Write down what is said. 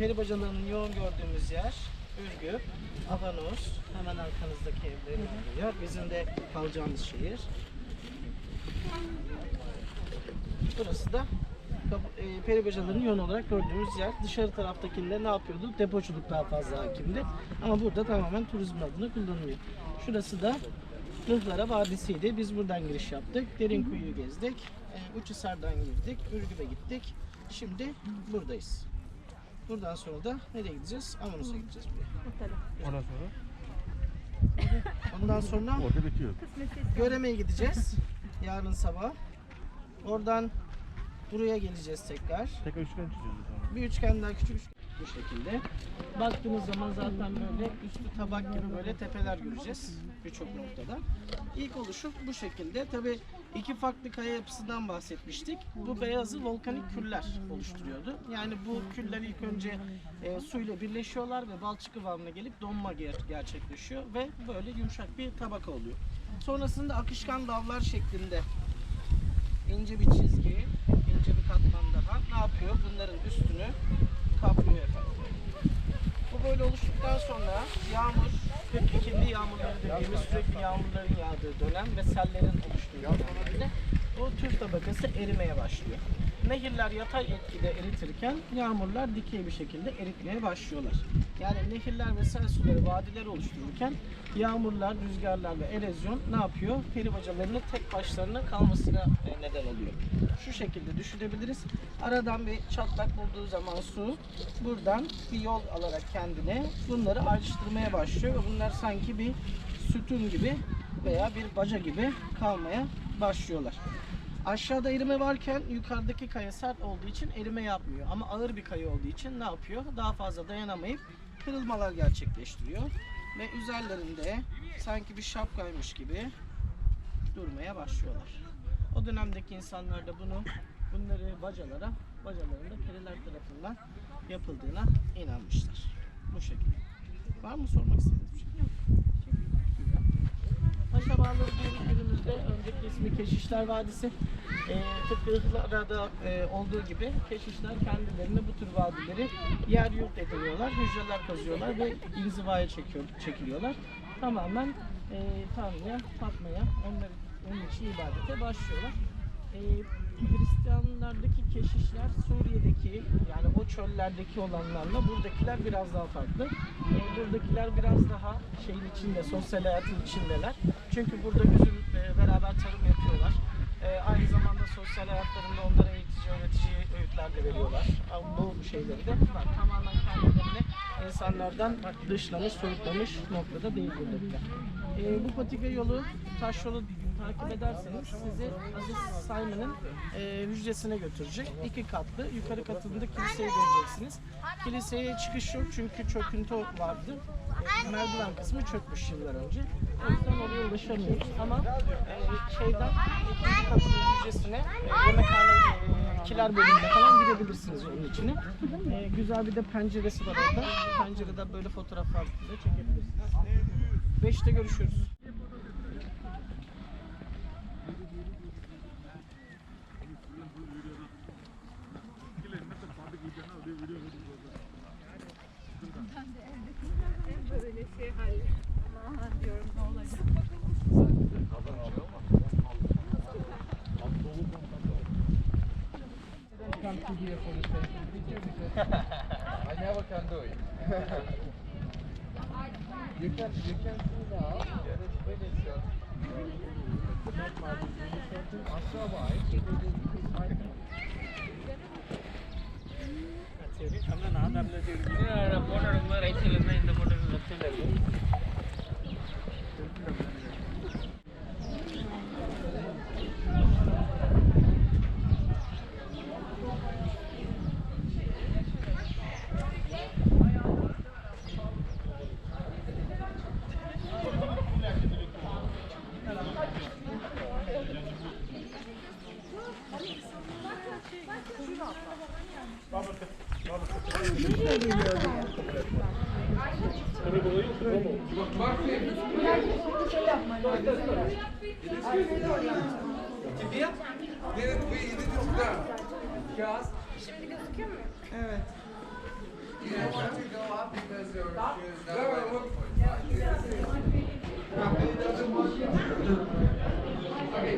Peri bacalarının yoğun gördüğümüz yer Ürgüp, Avanos, hemen arkanızdaki evlerin olduğu yer. Bizim de kalacağımız şehir. Burası da e, peri bacalarının yoğun olarak gördüğümüz yer. Dışarı taraftakinde ne yapıyordu? Depoculuk daha fazla hakimdi. Ama burada tamamen turizm adına kullanılıyor. Şurası da Rıhlara Vadisi'ydi. Biz buradan giriş yaptık. Derinkuyu'yu gezdik. E, Uçhisar'dan girdik. Ürgüp'e gittik. Şimdi buradayız. Buradan sonra da nereye gideceğiz? Amanos'a gideceğiz buraya. Ondan sonra Ondan sonra orada bitiyor. Göreme'ye gideceğiz. Yarın sabah. Oradan buraya geleceğiz tekrar. Tekrar üçgen çiziyoruz sonra. Bir üçgen daha küçük üçgen bu şekilde. Baktığınız zaman zaten böyle üstü tabak gibi böyle tepeler göreceğiz birçok noktada. İlk oluşum bu şekilde. Tabi iki farklı kaya yapısından bahsetmiştik. Bu beyazı volkanik küller oluşturuyordu. Yani bu küller ilk önce e, suyla birleşiyorlar ve balçık kıvamına gelip donma ger- gerçekleşiyor ve böyle yumuşak bir tabaka oluyor. Sonrasında akışkan dallar şeklinde ince bir çizgi, ince bir katman daha ne yapıyor? Bunların üstünü kaplıyor efendim. Bu böyle oluştuktan sonra yağmur, ikindi yağmurları dediğimiz sürekli yağmurların yağdığı dönem ve sellerin oluştuğu dönemde bu tüf tabakası erimeye başlıyor. Nehirler yatay etkide eritirken yağmurlar dikey bir şekilde eritmeye başlıyorlar. Yani nehirler ve sel suları vadiler oluştururken yağmurlar, rüzgarlar ve erozyon ne yapıyor? Peri bacalarının tek başlarına kalmasına e, neden oluyor. Şu şekilde düşünebiliriz. Aradan bir çatlak bulduğu zaman su buradan bir yol alarak kendine bunları ayrıştırmaya başlıyor bunlar sanki bir sütun gibi veya bir baca gibi kalmaya başlıyorlar. Aşağıda erime varken yukarıdaki kaya sert olduğu için erime yapmıyor. Ama ağır bir kaya olduğu için ne yapıyor? Daha fazla dayanamayıp kırılmalar gerçekleştiriyor. Ve üzerlerinde sanki bir şapkaymış gibi durmaya başlıyorlar. O dönemdeki insanlar da bunu bunları bacalara, bacalarında periler tarafından yapıldığına inanmışlar. Bu şekilde. Var mı sormak istediğiniz bir şey? Yok. Bağları diyoruz günümüzde önceki ismi Keşişler Vadisi. E, tıpkı Ihlara'da e, olduğu gibi keşişler kendilerine bu tür vadileri yer yurt ediniyorlar, hücreler kazıyorlar ve inzivaya çekiyor, çekiliyorlar. Tamamen e, Tanrı'ya, tapmaya, onları, onun için ibadete başlıyorlar. E, Hristiyanlardaki keşişler Suriye'deki yani o çöllerdeki olanlarla buradakiler biraz daha farklı. E, buradakiler biraz daha şeyin içinde, sosyal hayatın içindeler. Çünkü burada üzüm e, beraber tarım yapıyorlar. E, aynı zamanda sosyal hayatlarında onlara eğitici, öğretici öğütler de veriyorlar. Ama bu şeyleri de var. Tamamen kendilerini insanlardan dışlamış, soyutlamış noktada değil buradakiler. E, bu patika yolu, taş yolu takip ederseniz sizi Aziz Simon'ın e, hücresine götürecek. İki katlı. Yukarı katında kiliseyi göreceksiniz. Kiliseye çıkış yok çünkü çöküntü vardı. E, merdiven kısmı çökmüş yıllar önce. O yüzden oraya ulaşamıyoruz. Ama e, şeyden ikinci katının hücresine e, kiler bölümünde falan girebilirsiniz onun içine. E, güzel bir de penceresi var orada. Pencerede böyle fotoğraflar da çekebilirsiniz. Beşte görüşürüz. Böyle şey hal. Aman diyorum never can do it. you can you can see now that it's finished. Uh, it's not my position to Ashabai. That's it. I'm not. I'm not. Şimdi gözüküyor mu? Evet. Okay,